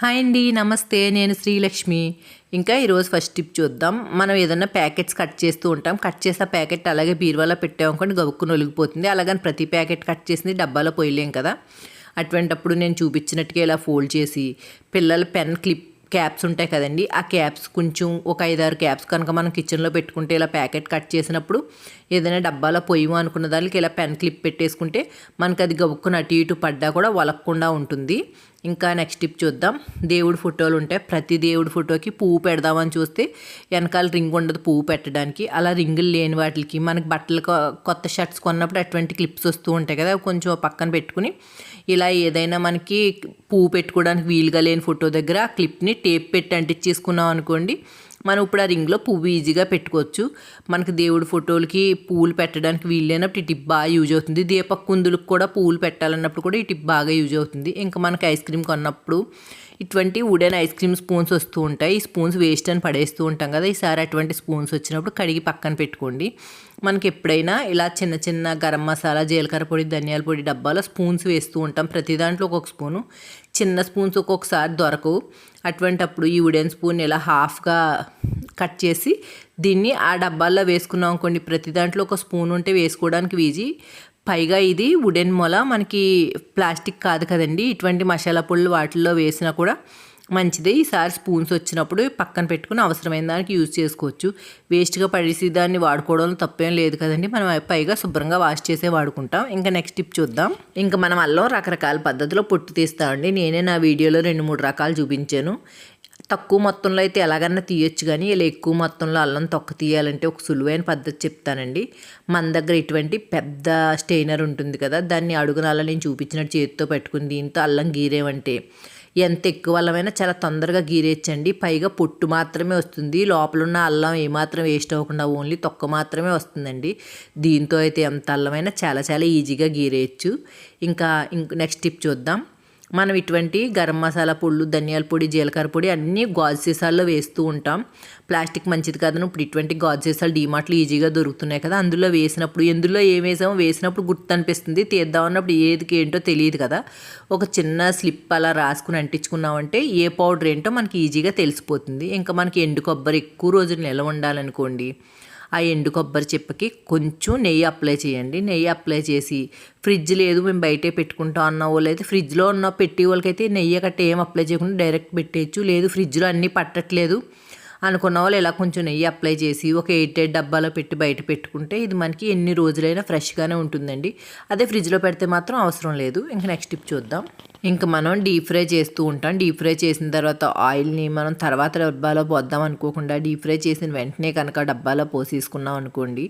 Hi అండి నమస్తే నేను శ్రీలక్ష్మి. ఇంకా ఈరోజు ఫస్ట్ టిప్ చూద్దాం. మనం ఏదైనా ప్యాకెట్స్ కట్ చేస్తూ ఉంటాం. కట్ చేసిన ప్యాకెట్ అలాగే బీరువాలో పెట్టామనుకోండి గబుక్కుని ఒలిగిపోతుంది. అలాగని ప్రతి ప్యాకెట్ కట్ చేసింది డబ్బాలో పోయలేం కదా. అటువంటప్పుడు నేను చూపించినట్టుగా ఇలా ఫోల్డ్ చేసి పిల్లల పెన్ క్లిప్ క్యాప్స్ ఉంటాయి కదండి ఆ క్యాప్స్ కొంచెం ఒక ఐదారు క్యాప్స్ కనుక మనం కిచెన్లో పెట్టుకుంటే ఇలా ప్యాకెట్ కట్ చేసినప్పుడు ఏదైనా డబ్బాలో పొయ్యము అనుకున్న దానికి ఇలా పెన్ క్లిప్ పెట్టేసుకుంటే మనకి అది గబుక్కుని అటు ఇటు పడ్డా కూడా వలక్కుండా ఉంటుంది. ఇంకా నెక్స్ట్ టిప్ చూద్దాం. దేవుడి ఫోటోలు ఉంటాయి ప్రతి దేవుడి ఫోటోకి పువ్వు పెడదామని చూస్తే వెనకాల రింగ్ ఉండదు పువ్వు పెట్టడానికి. అలా రింగులు లేని వాటికి మనకి బట్టలు కొత్త షర్ట్స్ కొన్నప్పుడు అటువంటి క్లిప్స్ వస్తూ ఉంటాయి కదా కొంచెం పక్కన పెట్టుకుని ఇలా ఏదైనా మనకి పువ్వు పెట్టుకోవడానికి వీలుగా లేని ఫోటో దగ్గర ఆ క్లిప్ని టేప్ పెట్టి అంటించేసుకున్నాం అనుకోండి మనం ఇప్పుడు ఆ రింగ్లో పువ్వు ఈజీగా పెట్టుకోవచ్చు. మనకి దేవుడి ఫోటోలకి పువ్వులు పెట్టడానికి వీలు ఈ టిప్ బాగా యూజ్ అవుతుంది. దీపక్ కుందులకు కూడా పువ్వులు పెట్టాలన్నప్పుడు కూడా ఈ టిప్ బాగా యూజ్ అవుతుంది. ఇంకా మనకి ఐస్ క్రీమ్ కొన్నప్పుడు ఇటువంటి వుడెన్ ఐస్ క్రీమ్ స్పూన్స్ వస్తూ ఉంటాయి. ఈ స్పూన్స్ వేస్ట్ అని పడేస్తూ ఉంటాం కదా. ఈసారి అటువంటి స్పూన్స్ వచ్చినప్పుడు కడిగి పక్కన పెట్టుకోండి. మనకి ఎప్పుడైనా ఇలా చిన్న చిన్న గరం మసాలా జీలకర్ర పొడి ధనియాల పొడి డబ్బాలో స్పూన్స్ వేస్తూ ఉంటాం. ప్రతి దాంట్లో ఒక్కొక్క స్పూను చిన్న స్పూన్స్ ఒక్కొక్కసారి దొరకవు. అటువంటప్పుడు ఈ వుడెన్ స్పూన్ ఇలా హాఫ్గా కట్ చేసి దీన్ని ఆ డబ్బాల్లో వేసుకున్నాం అనుకోండి. ప్రతి దాంట్లో ఒక స్పూన్ ఉంటే వేసుకోవడానికి వీజీ. పైగా ఇది వుడెన్ మొల మనకి ప్లాస్టిక్ కాదు కదండి. ఇటువంటి మసాలా పొళ్ళు వాటిల్లో వేసినా కూడా మంచిదే. ఈసారి స్పూన్స్ వచ్చినప్పుడు పక్కన పెట్టుకుని అవసరమైన దానికి యూజ్ చేసుకోవచ్చు. వేస్ట్గా పడేసి దాన్ని వాడుకోవడం తప్పేం లేదు కదండి. మనం పైగా శుభ్రంగా వాష్ చేసే వాడుకుంటాం. ఇంకా నెక్స్ట్ టిప్ చూద్దాం. ఇంకా మనం అల్లం రకరకాల పద్ధతిలో పొట్టు తీస్తామండి నేనే నా వీడియోలో రెండు మూడు రకాలు చూపించాను. తక్కువ మొత్తంలో అయితే ఎలాగన్నా తీయొచ్చు కానీ ఇలా ఎక్కువ మొత్తంలో అల్లం తొక్క తీయాలంటే ఒక సులువైన పద్ధతి చెప్తానండి. మన దగ్గర ఇటువంటి పెద్ద స్టెయినర్ ఉంటుంది కదా దాన్ని అడుగున అలా నేను చూపించినట్టు చేతితో పెట్టుకుని దీంతో అల్లం గీరేవంటే ఎంత ఎక్కువ అల్లమైనా చాలా తొందరగా గీరేయచ్చండి. పైగా పొట్టు మాత్రమే వస్తుంది. లోపల ఉన్న అల్లం ఏమాత్రం వేస్ట్ అవ్వకుండా ఓన్లీ తొక్క మాత్రమే వస్తుందండి. దీంతో అయితే ఎంత అల్లమైనా చాలా చాలా ఈజీగా గీరేయచ్చు. ఇంకా ఇంక నెక్స్ట్ టిప్ చూద్దాం. మనం ఇటువంటి గరం మసాలా పొళ్ళు ధనియాల పొడి జీలకర్ర పొడి అన్నీ గాజు సీసాల్లో వేస్తూ ఉంటాం. ప్లాస్టిక్ మంచిది కాదని ఇప్పుడు ఇటువంటి గాజు సీసాలు డీమార్ట్లు ఈజీగా దొరుకుతున్నాయి కదా. అందులో వేసినప్పుడు ఎందులో ఏం వేసామో వేసినప్పుడు గుర్తు అనిపిస్తుంది. తీద్దాం అన్నప్పుడు ఏదికి ఏంటో తెలియదు కదా. ఒక చిన్న స్లిప్ అలా రాసుకుని అంటించుకున్నామంటే ఏ పౌడర్ ఏంటో మనకి ఈజీగా తెలిసిపోతుంది. ఇంకా మనకి ఎండు కొబ్బరి ఎక్కువ రోజులు నిల్వ ఉండాలనుకోండి ఆ ఎండు కొబ్బరి చిప్పకి కొంచెం నెయ్యి అప్లై చేయండి. నెయ్యి అప్లై చేసి ఫ్రిడ్జ్ లేదు మేము బయటే పెట్టుకుంటాం అన్న వాళ్ళు ఫ్రిడ్జ్లో ఉన్న పెట్టి వాళ్ళకైతే నెయ్యి కట్ట ఏం అప్లై చేయకుండా డైరెక్ట్ పెట్టేయచ్చు. లేదు ఫ్రిడ్జ్లో అన్నీ పట్టట్లేదు. అనుకున్న వాళ్ళు ఇలా కొంచెం నెయ్యి అప్లై చేసి ఒక ఎయిట్ ఎయిట్ డబ్బాలో పెట్టి బయట పెట్టుకుంటే ఇది మనకి ఎన్ని రోజులైనా ఫ్రెష్గానే ఉంటుందండి. అదే ఫ్రిడ్జ్లో పెడితే మాత్రం అవసరం లేదు. ఇంకా నెక్స్ట్ టిప్ చూద్దాం. ఇంకా మనం డీప్ ఫ్రై చేస్తూ ఉంటాం. డీప్ ఫ్రై చేసిన తర్వాత ఆయిల్ని మనం తర్వాత డబ్బాలో పోద్దాం అనుకోకుండా డీప్ ఫ్రై చేసిన వెంటనే కనుక డబ్బాలో పోసేసుకున్నాం అనుకోండి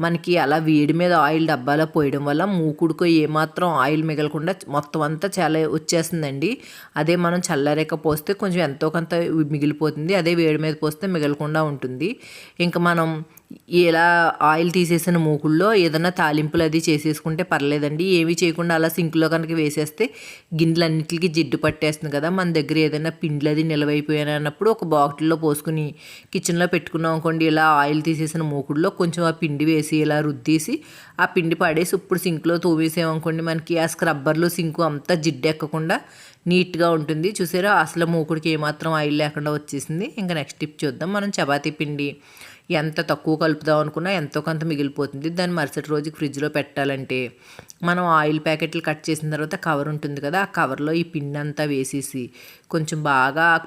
మనకి అలా వేడి మీద ఆయిల్ డబ్బాలో పోయడం వల్ల మూకుడుకో ఏమాత్రం ఆయిల్ మిగలకుండా మొత్తం అంతా చాలా వచ్చేస్తుందండి. అదే మనం చల్లరేక పోస్తే కొంచెం ఎంతో కొంత మిగిలిపోతుంది. అదే వేడి మీద పోస్తే మిగలకుండా ఉంటుంది. ఇంకా మనం ఇలా ఆయిల్ తీసేసిన మూకుల్లో ఏదైనా తాలింపులు అది చేసేసుకుంటే పర్లేదండి. ఏమీ చేయకుండా అలా సింక్లో కనుక వేసేస్తే గిన్నెలన్నింటికి జిడ్డు పట్టేస్తుంది కదా. మన దగ్గర ఏదైనా పిండ్లు అది నిలవైపోయానన్నప్పుడు ఒక బాటిల్లో పోసుకుని కిచెన్లో పెట్టుకున్నాం అనుకోండి ఇలా ఆయిల్ తీసేసిన మూకుల్లో కొంచెం ఆ పిండి వేసి ఇలా రుద్దేసి ఆ పిండి పడేసి ఇప్పుడు సింక్లో తోవేసామనుకోండి మనకి ఆ స్క్రబ్బర్లో సింకు అంతా జిడ్డెక్కకుండా నీట్గా ఉంటుంది. చూసారా? అసలు మూకుడికి ఏమాత్రం ఆయిల్ లేకుండా వచ్చేసింది. ఇంకా నెక్స్ట్ టిప్ చూద్దాం. మనం చపాతీ పిండి ఎంత తక్కువ కలుపుదాం అనుకున్నా ఎంతో కొంత మిగిలిపోతుంది. దాన్ని మరుసటి రోజుకి ఫ్రిడ్జ్లో పెట్టాలంటే మనం ఆయిల్ ప్యాకెట్లు కట్ చేసిన తర్వాత కవర్ ఉంటుంది కదా? ఆ కవర్లో ఈ పిండి అంతా వేసేసి కొంచెం బాగా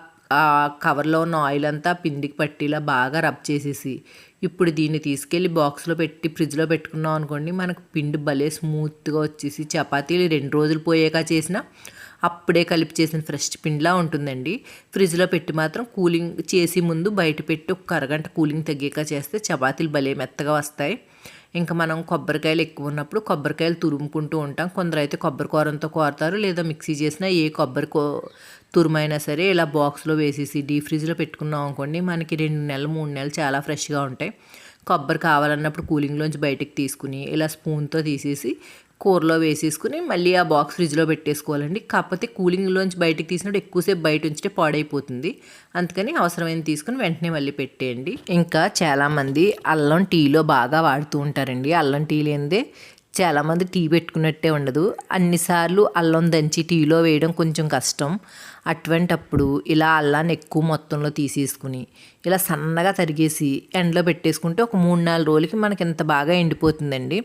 కవర్లో ఉన్న ఆయిల్ అంతా పిండికి పట్టేలా బాగా రబ్ చేసేసి ఇప్పుడు దీన్ని తీసుకెళ్ళి బాక్స్లో పెట్టి ఫ్రిడ్జ్లో పెట్టుకున్నాం అనుకోండి మనకు పిండి భలే స్మూత్గా వచ్చేసి చపాతీలు రెండు రోజులు పోయాక చేసిన అప్పుడే కలిపి చేసిన ఫ్రెష్ పిండిలా ఉంటుందండి. ఫ్రిడ్జ్లో పెట్టి మాత్రం కూలింగ్ చేసి ముందు బయట పెట్టి ఒక అరగంట కూలింగ్ తగ్గాక చేస్తే చపాతీలు భలే మెత్తగా వస్తాయి. ఇంకా మనం కొబ్బరికాయలు ఎక్కువ ఉన్నప్పుడు కొబ్బరికాయలు తురుముకుంటూ ఉంటాం. కొందరు అయితే కొబ్బరి కూరంతో కోరతారు లేదా మిక్సీ చేసినా ఏ కొబ్బరి కో తురుమైనా సరే ఇలా బాక్స్లో వేసేసి డీ ఫ్రిడ్జ్లో పెట్టుకున్నాం అనుకోండి మనకి రెండు నెలలు మూడు నెలలు చాలా ఫ్రెష్గా ఉంటాయి. కొబ్బరి కావాలన్నప్పుడు కూలింగ్లోంచి బయటకు తీసుకుని ఇలా స్పూన్తో తీసేసి కూరలో వేసేసుకుని మళ్ళీ ఆ బాక్స్ ఫ్రిడ్జ్లో పెట్టేసుకోవాలండి. కాకపోతే కూలింగ్లోంచి బయటకు తీసినప్పుడు ఎక్కువసేపు బయట ఉంచితే పాడైపోతుంది. అందుకని అవసరమైన తీసుకుని వెంటనే మళ్ళీ పెట్టేయండి. ఇంకా చాలామంది అల్లం టీలో బాగా వాడుతూ ఉంటారండి. అల్లం టీ లేనిదే చాలామంది టీ పెట్టుకున్నట్టే ఉండదు. అన్నిసార్లు అల్లం దంచి టీలో వేయడం కొంచెం కష్టం. అటువంటప్పుడు ఇలా అల్లాన్ని ఎక్కువ మొత్తంలో తీసేసుకుని ఇలా సన్నగా తరిగేసి ఎండలో పెట్టేసుకుంటే ఒక మూడు నాలుగు రోజులకి మనకి ఇంత బాగా ఎండిపోతుందండి.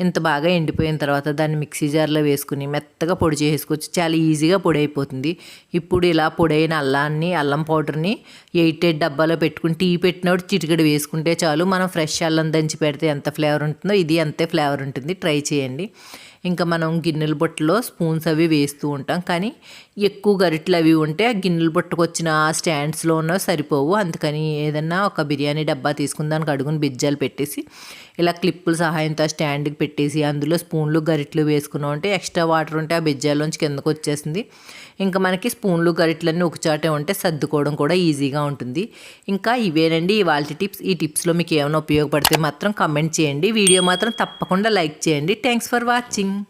ఇంత బాగా ఎండిపోయిన తర్వాత దాన్ని మిక్సీ జార్లో వేసుకుని మెత్తగా పొడి చేసుకోవచ్చు చాలా ఈజీగా పొడి అయిపోతుంది. ఇప్పుడు ఇలా పొడైన అల్లాన్ని అల్లం పౌడర్ని ఎయిట్ ఎయిట్ డబ్బాలో పెట్టుకుని టీ పెట్టినప్పుడు చిటికెడు వేసుకుంటే చాలు. మనం ఫ్రెష్ అల్లం దంచి పెడితే ఎంత ఫ్లేవర్ ఉంటుందో ఇది అంతే ఫ్లేవర్ ఉంటుంది. ట్రై చేయండి. ఇంకా మనం గిన్నెల బుట్టలో స్పూన్స్ అవి వేస్తూ ఉంటాం. కానీ ఎక్కువ గరిటలు అవి ఉంటే ఆ గిన్నెలు పుట్టుకొచ్చిన స్టాండ్స్లో ఉన్న సరిపోవు. అందుకని ఏదన్నా ఒక బిర్యానీ డబ్బా తీసుకుని దానికి అడుగుని బిజ్జాలు పెట్టేసి ఇలా క్లిప్పుల సహాయంతో ఆ స్టాండ్కి పెట్టేసి అందులో స్పూన్లు గరిటలు వేసుకున్నాం అంటే ఎక్స్ట్రా వాటర్ ఉంటే ఆ బిజ్జాలోంచి కిందకు వచ్చేసింది. ఇంకా మనకి స్పూన్లు గరిటెలన్నీ ఒకచోటే ఉంటే సర్దుకోవడం కూడా ఈజీగా ఉంటుంది. ఇంకా ఇవేనండి ఇవాళ టిప్స్. ఈ టిప్స్లో మీకు ఏమైనా ఉపయోగపడితే మాత్రం కమెంట్ చేయండి. వీడియో మాత్రం తప్పకుండా లైక్ చేయండి. Thanks for watching.